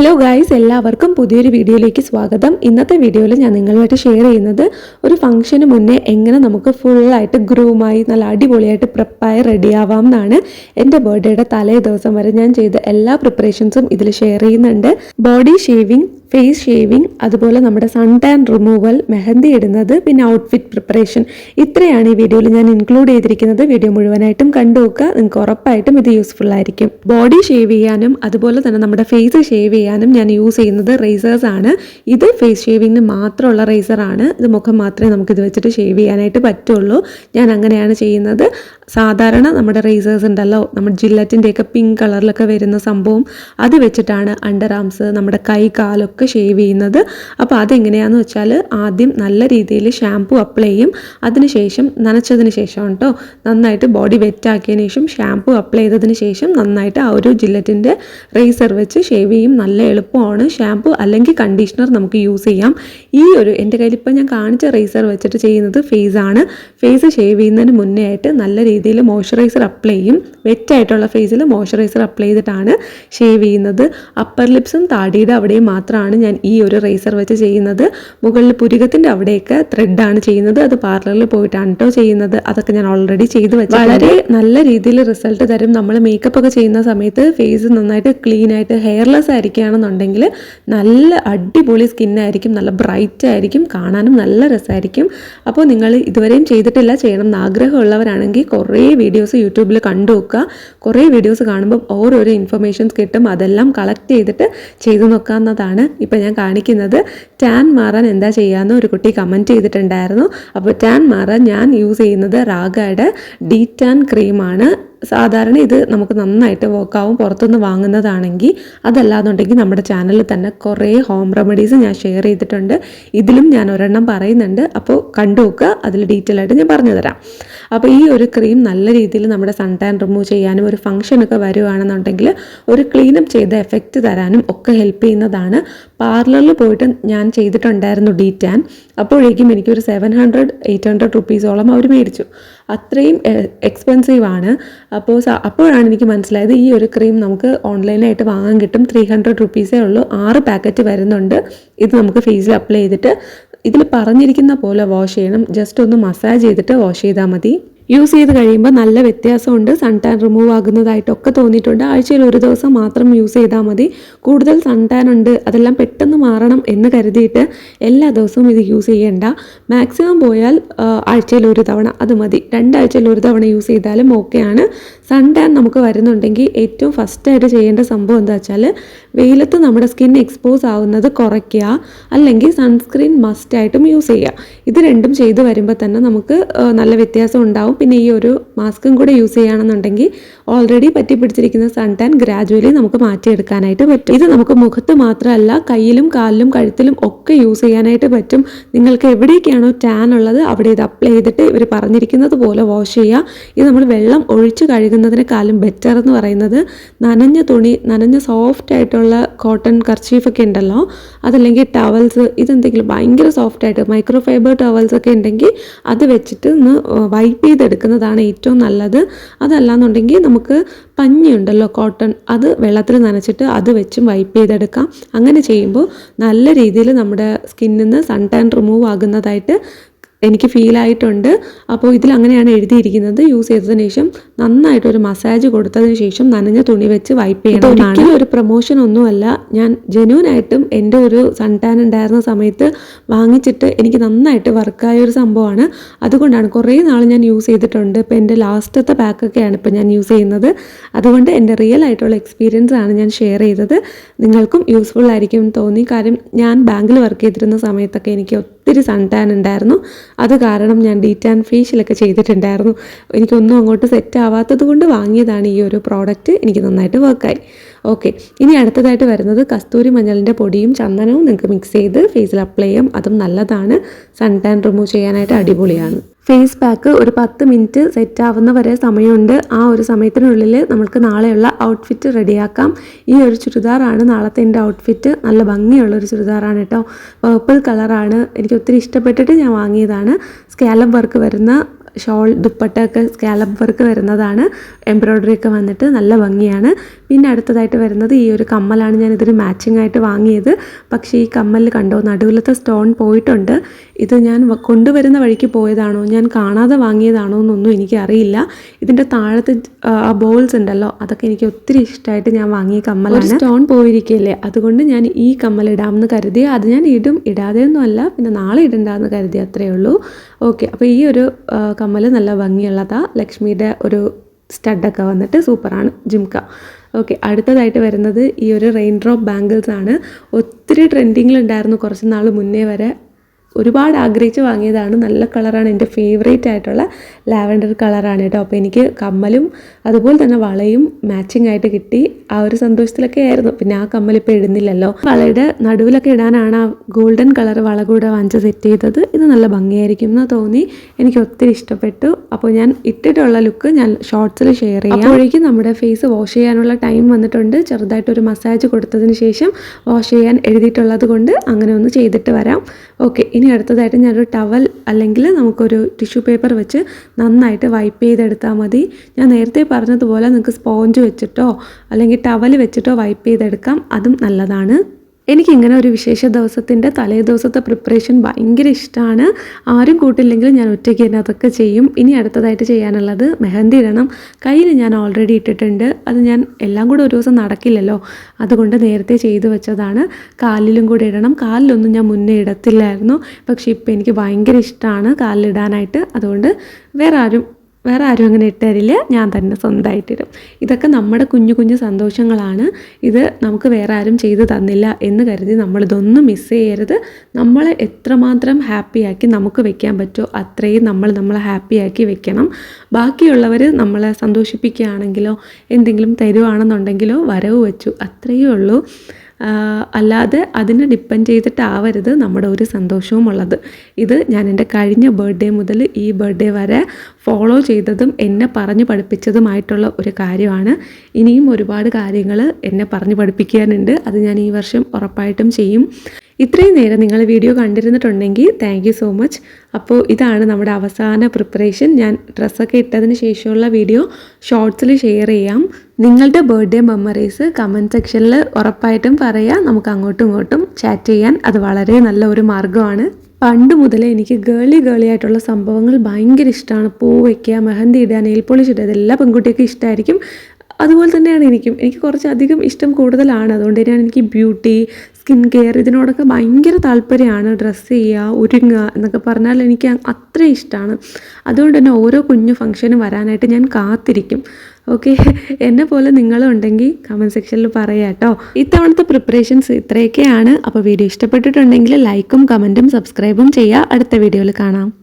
Hello guys എല്ലാവർക്കും പുതിയൊരു വീഡിയോയിലേക്ക് സ്വാഗതം. ഇന്നത്തെ വീഡിയോയിൽ ഞാൻ നിങ്ങളുമായിട്ട് ഷെയർ ചെയ്യുന്നത് ഒരു ഫംഗ്ഷന് മുന്നേ എങ്ങനെ നമുക്ക് ഫുള്ളായിട്ട് ഗ്രൂമായി നല്ല അടിപൊളിയായിട്ട് പ്രിപ്പയർ റെഡിയാവാം എന്നാണ് എന്റെ ബർത്ത്ഡേയുടെ തലേ ദിവസം വരെ ഞാൻ ചെയ്ത എല്ലാ പ്രിപ്പറേഷൻസും ഇതിൽ ഷെയർ ചെയ്യുന്നുണ്ട്. ബോഡി ഷേവിങ് ഫേസ് ഷേവിങ് അതുപോലെ നമ്മുടെ സൺ ടാൻ റിമൂവൽ മെഹന്തി ഇടുന്നത് പിന്നെ ഔട്ട്ഫിറ്റ് പ്രിപ്പറേഷൻ ഇത്രയാണ് ഈ വീഡിയോയിൽ ഞാൻ ഇൻക്ലൂഡ് ചെയ്തിരിക്കുന്നത്. വീഡിയോ മുഴുവനായിട്ടും കണ്ടു നോക്കുക നിങ്ങൾക്ക് ഉറപ്പായിട്ടും ഇത് യൂസ്ഫുൾ ആയിരിക്കും. ബോഡി ഷേവ് ചെയ്യാനും അതുപോലെ തന്നെ നമ്മുടെ ഫേസ് ഷേവ് ചെയ്യാനും ഞാൻ യൂസ് ചെയ്യുന്നത് റേസേഴ്സ് ആണ്. ഇത് ഫേസ് ഷേവിങ്ങിന് മാത്രമുള്ള റേസർ ആണ്. ഇത് മുഖം മാത്രമേ നമുക്ക് ഇത് വെച്ചിട്ട് ഷേവ് ചെയ്യാനായിട്ട് പറ്റുള്ളൂ. ഞാൻ അങ്ങനെയാണ് ചെയ്യുന്നത്. സാധാരണ നമ്മുടെ റേസേഴ്സ് ഉണ്ടല്ലോ. നമ്മുടെ ജില്ലറ്റിന്റെയൊക്കെ പിങ്ക് കളറിലൊക്കെ വരുന്ന സംഭവം. അത് വെച്ചിട്ടാണ് അണ്ടർ ആംസ് നമ്മുടെ കൈ കാലൊക്കെ ഷേവ് ചെയ്യുന്നത്. അപ്പോൾ അതെങ്ങനെയാണെന്ന് വെച്ചാൽ ആദ്യം നല്ല രീതിയിൽ ഷാംപൂ അപ്ലൈ ചെയ്യും. അതിനുശേഷം നനച്ചതിന് ശേഷം കേട്ടോ നന്നായിട്ട് ബോഡി വെറ്റാക്കിയതിന് ശേഷം ഷാംപൂ അപ്ലൈ ചെയ്തതിന് ശേഷം നന്നായിട്ട് ആ ഒരു ജില്ലറ്റിന്റെ റേസർ വെച്ച് ഷേവ് ചെയ്യും. നല്ല എളുപ്പമാണ്. ഷാംപൂ അല്ലെങ്കിൽ കണ്ടീഷണർ നമുക്ക് യൂസ് ചെയ്യാം. ഈ ഒരു എന്റെ കയ്യിൽ ഇപ്പോൾ ഞാൻ കാണിച്ച റേസർ വെച്ചിട്ട് ചെയ്യുന്നത് ഫേസ് ആണ്. ഫേസ് ഷേവ് ചെയ്യുന്നതിന് മുന്നേ ആയിട്ട് നല്ല രീതിയിൽ മോയ്സ്ചറൈസർ അപ്ലൈ ചെയ്യും. വെറ്റായിട്ടുള്ള ഫേസിൽ മോയ്സ്ചറൈസർ അപ്ലൈ ചെയ്തിട്ടാണ് ഷേവ് ചെയ്യുന്നത്. അപ്പർ ലിപ്സും താടിയുടെ അവിടെയും മാത്രമാണ് ഞാൻ ഈ ഒരു റേസർ വെച്ച് ചെയ്യുന്നത്. മുകളിൽ പുരുകത്തിന്റെ അവിടെയൊക്കെ ത്രെഡാണ് ചെയ്യുന്നത്. അത് പാർലറിൽ പോയിട്ടാണ് കേട്ടോ ചെയ്യുന്നത്. അതൊക്കെ ഞാൻ ഓൾറെഡി ചെയ്തു വെച്ചു വളരെ നല്ല രീതിയിൽ റിസൾട്ട് തരും. നമ്മൾ മേക്കപ്പ് ഒക്കെ ചെയ്യുന്ന സമയത്ത് ഫേസ് നന്നായിട്ട് ക്ലീൻ ആയിട്ട് ഹെയർലെസ് ആയിരിക്കുകയാണെന്നുണ്ടെങ്കിൽ നല്ല അടിപൊളി സ്കിന്നായിരിക്കും നല്ല ബ്രൈറ്റ് ആയിരിക്കും. കാണാനും നല്ല രസമായിരിക്കും. അപ്പോൾ നിങ്ങൾ ഇതുവരെയും ചെയ്തിട്ടില്ല ചെയ്യണം എന്ന് ആഗ്രഹമുള്ളവരാണെങ്കിൽ കുറേ വീഡിയോസ് യൂട്യൂബിൽ കണ്ടു നോക്കുക. കുറേ വീഡിയോസ് കാണുമ്പോൾ ഓരോരോ ഇൻഫർമേഷൻസ് കിട്ടും. അതെല്ലാം കളക്ട് ചെയ്തിട്ട് ചെയ്തു നോക്കാവുന്നതാണ്. ഇപ്പോൾ ഞാൻ കാണിക്കുന്നത് ടാൻ മാറാൻ എന്താ ചെയ്യാമെന്ന് ഒരു കുട്ടി കമന്റ് ചെയ്തിട്ടുണ്ടായിരുന്നു. അപ്പോൾ ടാൻ മാറാൻ ഞാൻ യൂസ് ചെയ്യുന്നത് റാഗയുടെ ഡീ ടാൻ ക്രീമാണ് സാധാരണ ഇത് നമുക്ക് നന്നായിട്ട് വർക്കാവും പുറത്തുനിന്ന് വാങ്ങുന്നതാണെങ്കിൽ അതല്ലാന്നുണ്ടെങ്കിൽ നമ്മുടെ ചാനലിൽ തന്നെ കുറേ ഹോം റെമഡീസ് ഞാൻ ഷെയർ ചെയ്തിട്ടുണ്ട്. ഇതിലും ഞാൻ ഒരെണ്ണം പറയുന്നുണ്ട്. അപ്പോൾ കണ്ടു നോക്കുക അതിൽ ഡീറ്റെയിൽ ആയിട്ട് ഞാൻ പറഞ്ഞു തരാം. അപ്പോൾ ഈ ഒരു ക്രീം നല്ല രീതിയിൽ നമ്മുടെ സൺ ടാൻ റിമൂവ് ചെയ്യാനും ഒരു ഫംഗ്ഷനൊക്കെ വരുവാണെന്നുണ്ടെങ്കിൽ ഒരു ക്ലീനപ്പ് ചെയ്ത എഫക്റ്റ് തരാനും ഒക്കെ ഹെൽപ്പ് ചെയ്യുന്നതാണ്. പാർലറിൽ പോയിട്ട് ഞാൻ ചെയ്തിട്ടുണ്ടായിരുന്നു ഡീറ്റാൻ അപ്പോഴേക്കും എനിക്കൊരു സെവൻ ഹൺഡ്രഡ് എയ്റ്റ് ഹൺഡ്രഡ് റുപ്പീസോളം അവർ മേടിച്ചു. അത്രയും എക്സ്പെൻസീവ് ആണ്. അപ്പോൾ അപ്പോഴാണ് എനിക്ക് മനസ്സിലായത് ഈ ഒരു ക്രീം നമുക്ക് ഓൺലൈനായിട്ട് വാങ്ങാൻ കിട്ടും. ത്രീ ഹൺഡ്രഡ് റുപ്പീസേ ഉള്ളൂ. ആറ് പാക്കറ്റ് വരുന്നുണ്ട്. ഇത് നമുക്ക് ഫേസിൽ അപ്ലൈ ചെയ്തിട്ട് ഇതിൽ പറഞ്ഞിരിക്കുന്ന പോലെ വാഷ് ചെയ്യണം. ജസ്റ്റ് ഒന്ന് മസാജ് ചെയ്തിട്ട് വാഷ് ചെയ്താൽ മതി. യൂസ് ചെയ്ത് കഴിയുമ്പോൾ നല്ല വ്യത്യാസമുണ്ട്. സൺ ടാൻ റിമൂവ് ആകുന്നതായിട്ടൊക്കെ തോന്നിയിട്ടുണ്ട്. ആഴ്ചയിൽ ഒരു ദിവസം മാത്രം യൂസ് ചെയ്താൽ മതി. കൂടുതൽ സൺ ടാൻ ഉണ്ട്. അതെല്ലാം പെട്ടെന്ന് മാറണം എന്ന് കരുതിയിട്ട് എല്ലാ ദിവസവും ഇത് യൂസ് ചെയ്യേണ്ട. മാക്സിമം പോയാൽ ആഴ്ചയിൽ ഒരു തവണ അത് മതി. രണ്ടാഴ്ചയിൽ ഒരു തവണ യൂസ് ചെയ്താലും ഓക്കെയാണ് സൺ ടാൻ നമുക്ക് വരുന്നുണ്ടെങ്കിൽ ഏറ്റവും ഫസ്റ്റായിട്ട് ചെയ്യേണ്ട സംഭവം എന്താ വെച്ചാൽ വെയിലത്ത് നമ്മുടെ സ്കിൻ എക്സ്പോസ് ആവുന്നത് കുറയ്ക്കുക. അല്ലെങ്കിൽ സൺസ്ക്രീൻ മസ്റ്റായിട്ടും യൂസ് ചെയ്യുക. ഇത് രണ്ടും ചെയ്ത് വരുമ്പോൾ തന്നെ നമുക്ക് നല്ല വ്യത്യാസം ഉണ്ടാവും. പിന്നെ ഈ ഒരു മാസ്കും കൂടെ യൂസ് ചെയ്യുകയാണെന്നുണ്ടെങ്കിൽ ഓൾറെഡി പറ്റി പിടിച്ചിരിക്കുന്ന സൺ ടാൻ ഗ്രാജുവലി നമുക്ക് മാറ്റിയെടുക്കാനായിട്ട് പറ്റും. ഇത് നമുക്ക് മുഖത്ത് മാത്രമല്ല കയ്യിലും കാലിലും കഴുത്തിലും ഒക്കെ യൂസ് ചെയ്യാനായിട്ട് പറ്റും. നിങ്ങൾക്ക് എവിടെയൊക്കെയാണോ ടാൻ ഉള്ളത് അവിടെ ഇത് അപ്ലൈ ചെയ്തിട്ട് ഇവർ പറഞ്ഞിരിക്കുന്നത് പോലെ വാഷ് ചെയ്യുക. ഇത് നമ്മൾ വെള്ളം ഒഴിച്ച് കഴുകുന്നതിനെക്കാളും ബെറ്റർ എന്ന് പറയുന്നത് നനഞ്ഞ തുണി നനഞ്ഞ സോഫ്റ്റ് ആയിട്ടുള്ള കോട്ടൺ കർച്ചീഫൊക്കെ ഉണ്ടല്ലോ അതല്ലെങ്കിൽ ടവൽസ് ഇതെന്തെങ്കിലും ഭയങ്കര സോഫ്റ്റ് ആയിട്ട് മൈക്രോ ഫൈബർ ടവൽസ് ഒക്കെ ഉണ്ടെങ്കിൽ അത് വെച്ചിട്ട് ഒന്ന് വൈപ്പ് ചെയ്തെടുക്കുന്നതാണ് ഏറ്റവും നല്ലത്. അതല്ലാന്നുണ്ടെങ്കിൽ നമുക്ക് പഞ്ഞി ഉണ്ടല്ലോ കോട്ടൺ അത് വെള്ളത്തിൽ നനച്ചിട്ട് അത് വെച്ചും വൈപ്പ് ചെയ്തെടുക്കാം. അങ്ങനെ ചെയ്യുമ്പോൾ നല്ല രീതിയിൽ നമ്മുടെ സ്കിന്നിൽ നിന്ന് സൺ ടാൻ റിമൂവ് ആകുന്നതായിട്ട് എനിക്ക് ഫീൽ ആയിട്ടുണ്ട്. അപ്പോൾ ഇതിൽ അങ്ങനെയാണ് എഴുതിയിരിക്കുന്നത്. യൂസ് ചെയ്തതിന് ശേഷം നന്നായിട്ട് ഒരു മസാജ് കൊടുത്തതിന് ശേഷം നനഞ്ഞ തുണി വെച്ച് വൈപ്പ് ചെയ്യണം ഒരിക്കലും ഒരു പ്രൊമോഷൻ ഒന്നുമല്ല. ഞാൻ ജെനുവിനായിട്ടും എന്റെ ഒരു സൺ ടാൻ ഉണ്ടായിരുന്ന സമയത്ത് വാങ്ങിച്ചിട്ട് എനിക്ക് നന്നായിട്ട് വർക്കായ ഒരു സംഭവമാണ്. അതുകൊണ്ടാണ് കുറേ നാൾ ഞാൻ യൂസ് ചെയ്തിട്ടുണ്ട്. ഇപ്പോൾ എന്റെ ലാസ്റ്റത്തെ പാക്കൊക്കെയാണ് ഇപ്പോൾ ഞാൻ യൂസ് ചെയ്യുന്നത്. അതുകൊണ്ട് എന്റെ റിയൽ ആയിട്ടുള്ള എക്സ്പീരിയൻസ് ആണ് ഞാൻ ഷെയർ ചെയ്തത്. നിങ്ങൾക്കും യൂസ്ഫുൾ ആയിരിക്കും തോന്നി. കാര്യം ഞാൻ ബാങ്കിൽ വർക്ക് ചെയ്തിരുന്ന സമയത്തൊക്കെ എനിക്ക് ഒത്തിരി സൺ ടാൻ ഉണ്ടായിരുന്നു. അത് കാരണം ഞാൻ ഡീറ്റ് ആൻഡ് ഫേഷ്യലൊക്കെ ചെയ്തിട്ടുണ്ടായിരുന്നു. എനിക്കൊന്നും അങ്ങോട്ട് സെറ്റ് ആവാത്തത് കൊണ്ട് വാങ്ങിയതാണ് ഈ ഒരു പ്രോഡക്റ്റ് എനിക്ക് നന്നായിട്ട് വർക്കായി ഓക്കെ ഇനി അടുത്തതായിട്ട് വരുന്നത് കസ്തൂരി മഞ്ഞളിന്റെ പൊടിയും ചന്ദനവും നിങ്ങൾക്ക് മിക്സ് ചെയ്ത് ഫേസിൽ അപ്ലൈ ചെയ്യാം അതും നല്ലതാണ്. സൺ ടാൻ റിമൂവ് ചെയ്യാനായിട്ട് അടിപൊളിയാണ്. ഫേസ് പാക്ക് ഒരു പത്ത് മിനിറ്റ് സെറ്റ് ആവുന്ന വരെ സമയമുണ്ട്. ആ ഒരു സമയത്തിനുള്ളിൽ നമുക്ക് നാളെയുള്ള ഔട്ട്ഫിറ്റ് റെഡിയാക്കാം. ഈ ഒരു ചുരിദാറാണ് നാളത്തെ എന്റെ ഔട്ട്ഫിറ്റ് നല്ല ഭംഗിയുള്ള ഒരു ചുരിദാറാണ് കേട്ടോ. പേർപ്പിൾ കളറാണ് എനിക്ക് ഒത്തിരി ഇഷ്ടപ്പെട്ടിട്ട് ഞാൻ വാങ്ങിയതാണ്. സ്കാലപ്പ് വർക്ക് വരുന്ന ഷോൾ ദുപ്പട്ട ഒക്കെ സ്കാലപ്പ് വർക്ക് വരുന്നതാണ്. എംബ്രോയ്ഡറി ഒക്കെ വന്നിട്ട് നല്ല ഭംഗിയാണ്. പിന്നെ അടുത്തതായിട്ട് വരുന്നത് ഈ ഒരു കമ്മലാണ് ഞാൻ ഇതിന് മാച്ചിങ് ആയിട്ട് വാങ്ങിയത്. പക്ഷേ ഈ കമ്മലിൽ കണ്ടോ നടുവിലത്തെ സ്റ്റോൺ പോയിട്ടുണ്ട്. ഇത് ഞാൻ കൊണ്ടുവരുന്ന വഴിക്ക് പോയതാണോ ഞാൻ കാണാതെ വാങ്ങിയതാണോ എന്നൊന്നും എനിക്കറിയില്ല. ഇതിന്റെ താഴത്തെ ബോൾസ് ഉണ്ടല്ലോ അതൊക്കെ എനിക്ക് ഒത്തിരി ഇഷ്ടമായിട്ട് ഞാൻ വാങ്ങിയ കമ്മലാണ്. സ്റ്റോൺ പോയിരിക്കുകയല്ലേ? അതുകൊണ്ട് ഞാൻ ഈ കമ്മൽ ഇടാമെന്ന് കരുതി. അത് ഞാൻ ഇടും. ഇടാതെയൊന്നും അല്ല. പിന്നെ നാളെ ഇടണ്ടെന്ന് കരുതി അത്രയേ ഉള്ളൂ. ഓക്കെ. അപ്പോൾ ഈ ഒരു കമ്മൽ നല്ല ഭംഗിയുള്ളതാണ് ലക്ഷ്മിയുടെ ഒരു സ്റ്റഡൊക്കെ വന്നിട്ട് സൂപ്പറാണ് ജിംക. ഓക്കെ അടുത്തതായിട്ട് വരുന്നത് ഈ ഒരു റെയിൻ ഡ്രോപ്പ് ബാംഗിൾസ് ആണ്. ഒത്തിരി ട്രെൻഡിങ്ങിലുണ്ടായിരുന്നു കുറച്ച് നാൾ മുന്നേ വരെ. ഒരുപാട് ആഗ്രഹിച്ച് വാങ്ങിയതാണ്. നല്ല കളറാണ്. എന്റെ ഫേവറേറ്റ് ആയിട്ടുള്ള ലാവൻഡർ കളറാണ് കേട്ടോ. അപ്പോൾ എനിക്ക് കമ്മലും അതുപോലെ തന്നെ വളയും മാച്ചിങ് ആയിട്ട് കിട്ടി. ആ ഒരു സന്തോഷത്തിലൊക്കെ ആയിരുന്നു. പിന്നെ ആ കമ്മൽ ഇപ്പോൾ ഇടുന്നില്ലല്ലോ. വളയുടെ നടുവിലൊക്കെ ഇടാനാണ് ആ ഗോൾഡൻ കളർ വള കൂടെ വാങ്ങിച്ച് സെറ്റ് ചെയ്തത്. ഇത് നല്ല ഭംഗിയായിരിക്കും എന്ന് തോന്നി. എനിക്ക് ഒത്തിരി ഇഷ്ടപ്പെട്ടു. അപ്പോൾ ഞാൻ ഇട്ടിട്ടുള്ള ലുക്ക് ഞാൻ ഷോർട്സിൽ ഷെയർ ചെയ്യാം. അപ്പോഴേക്കും നമ്മുടെ ഫേസ് വാഷ് ചെയ്യാനുള്ള ടൈം വന്നിട്ടുണ്ട്. ചെറുതായിട്ട് ഒരു മസാജ് കൊടുത്തതിന് ശേഷം വാഷ് ചെയ്യാൻ എഴുതിയിട്ടുള്ളത് കൊണ്ട് അങ്ങനെ ഒന്ന് ചെയ്തിട്ട് വരാം. ഓക്കെ ഇനി അടുത്തതായിട്ട് ഞാനൊരു ടവൽ അല്ലെങ്കിൽ നമുക്കൊരു ടിഷ്യൂ പേപ്പർ വെച്ച് നന്നായിട്ട് വൈപ്പ് ചെയ്തെടുത്താൽ മതി. ഞാൻ നേരത്തെ പറഞ്ഞതുപോലെ നിങ്ങൾക്ക് സ്പോഞ്ച് വെച്ചിട്ടോ അല്ലെങ്കിൽ ടവൽ വെച്ചിട്ടോ വൈപ്പ് ചെയ്തെടുക്കാം. അതും നല്ലതാണ്. എനിക്കിങ്ങനെ ഒരു വിശേഷ ദിവസത്തിന്റെ തലേ ദിവസത്തെ പ്രിപ്പറേഷൻ ഭയങ്കര ഇഷ്ടമാണ് ആരും കൂട്ടില്ലെങ്കിലും ഞാൻ ഒറ്റയ്ക്ക് തന്നെ അതൊക്കെ ചെയ്യും. ഇനി അടുത്തതായിട്ട് ചെയ്യാനുള്ളത് മെഹന്തി ഇടണം. കയ്യിൽ ഞാൻ ഓൾറെഡി ഇട്ടിട്ടുണ്ട്. അത് ഞാൻ എല്ലാം കൂടെ ഒരു ദിവസം നടക്കില്ലല്ലോ. അതുകൊണ്ട് നേരത്തെ ചെയ്തു വെച്ചതാണ്. കാലിലും കൂടെ ഇടണം. കാലിലൊന്നും ഞാൻ മുന്നേ ഇടത്തില്ലായിരുന്നു. പക്ഷേ ഇപ്പോൾ എനിക്ക് ഭയങ്കര ഇഷ്ടമാണ് കാലിലിടാനായിട്ട്. അതുകൊണ്ട് വേറെ ആരും വേറെ ആരും അങ്ങനെ ഇട്ടുതരില്ല ഞാൻ തന്നെ സ്വന്തമായിട്ടിടും. ഇതൊക്കെ നമ്മുടെ കുഞ്ഞു കുഞ്ഞു സന്തോഷങ്ങളാണ്. ഇത് നമുക്ക് വേറെ ആരും ചെയ്തു തന്നില്ല എന്ന് കരുതി നമ്മളിതൊന്നും മിസ് ചെയ്യരുത്. നമ്മളെ എത്രമാത്രം ഹാപ്പിയാക്കി നമുക്ക് വെക്കാൻ പറ്റുമോ അത്രയും നമ്മൾ നമ്മളെ ഹാപ്പിയാക്കി വെക്കണം. ബാക്കിയുള്ളവർ നമ്മളെ സന്തോഷിപ്പിക്കുകയാണെങ്കിലോ എന്തെങ്കിലും തരുവാണെന്നുണ്ടെങ്കിലോ വരവ് വെച്ചു. അത്രയേ ഉള്ളൂ. അല്ലാതെ അതിനെ ഡിപ്പെൻഡ് ചെയ്തിട്ടാവരുത് നമ്മുടെ ഒരു സന്തോഷവും ഉള്ളത് ഇത് ഞാൻ എന്റെ കഴിഞ്ഞ ബർത്ത്ഡേ മുതൽ ഈ ബർത്ത്ഡേ വരെ ഫോളോ ചെയ്തതും എന്നെ പറഞ്ഞു പഠിപ്പിച്ചതുമായിട്ടുള്ള ഒരു കാര്യമാണ്. ഇനിയും ഒരുപാട് കാര്യങ്ങൾ എന്നെ പറഞ്ഞു പഠിപ്പിക്കാനുണ്ട്. അത് ഞാൻ ഈ വർഷം ഉറപ്പായിട്ടും ചെയ്യും. ഇത്രയും നേരം നിങ്ങൾ വീഡിയോ കണ്ടിരുന്നിട്ടുണ്ടെങ്കിൽ താങ്ക് യു സോ മച്ച് അപ്പോൾ ഇതാണ് നമ്മുടെ അവസാന പ്രിപ്പറേഷൻ ഞാൻ ഡ്രസ്സൊക്കെ ഇട്ടതിന് ശേഷമുള്ള വീഡിയോ ഷോർട്സിൽ ഷെയർ ചെയ്യാം. നിങ്ങളുടെ ബർത്ത്ഡേ മെമ്മറീസ് കമന്റ് സെക്ഷനിൽ ഉറപ്പായിട്ടും പറയാം. നമുക്ക് അങ്ങോട്ടും ഇങ്ങോട്ടും ചാറ്റ് ചെയ്യാൻ. അത് വളരെ നല്ല ഒരു മാർഗമാണ്. പണ്ട് മുതലേ എനിക്ക് ഗേളി ഗേളി ആയിട്ടുള്ള സംഭവങ്ങൾ ഭയങ്കര ഇഷ്ടമാണ് പൂ വയ്ക്കുക മെഹന്തി ഇടുക നെയിൽ പോളിഷ് ഇടുക ഇതെല്ലാ പെൺകുട്ടിയൊക്കെ ഇഷ്ടമായിരിക്കും അതുപോലെ തന്നെയാണ് എനിക്കും. എനിക്ക് കുറച്ചധികം ഇഷ്ടം കൂടുതലാണ്. അതുകൊണ്ട് തന്നെയാണ് എനിക്ക് ബ്യൂട്ടി സ്കിൻ കെയർ ഇതിനോടൊക്കെ ഭയങ്കര താല്പര്യമാണ്. ഡ്രസ്സ് ചെയ്യുക ഒരുങ്ങുക എന്നൊക്കെ പറഞ്ഞാൽ എനിക്ക് അത്ര ഇഷ്ടമാണ്. അതുകൊണ്ട് തന്നെ ഓരോ കുഞ്ഞു ഫംഗ്ഷനും വരാനായിട്ട് ഞാൻ കാത്തിരിക്കും. ഓക്കെ എന്നെ പോലെ നിങ്ങളും ഉണ്ടെങ്കിൽ കമന്റ് സെക്ഷനിൽ പറയാം കേട്ടോ. ഇത്തവണത്തെ പ്രിപ്പറേഷൻസ് ഇത്രയൊക്കെയാണ്. അപ്പോൾ വീഡിയോ ഇഷ്ടപ്പെട്ടിട്ടുണ്ടെങ്കിൽ ലൈക്കും കമന്റും സബ്സ്ക്രൈബും ചെയ്യുക. അടുത്ത വീഡിയോയിൽ കാണാം.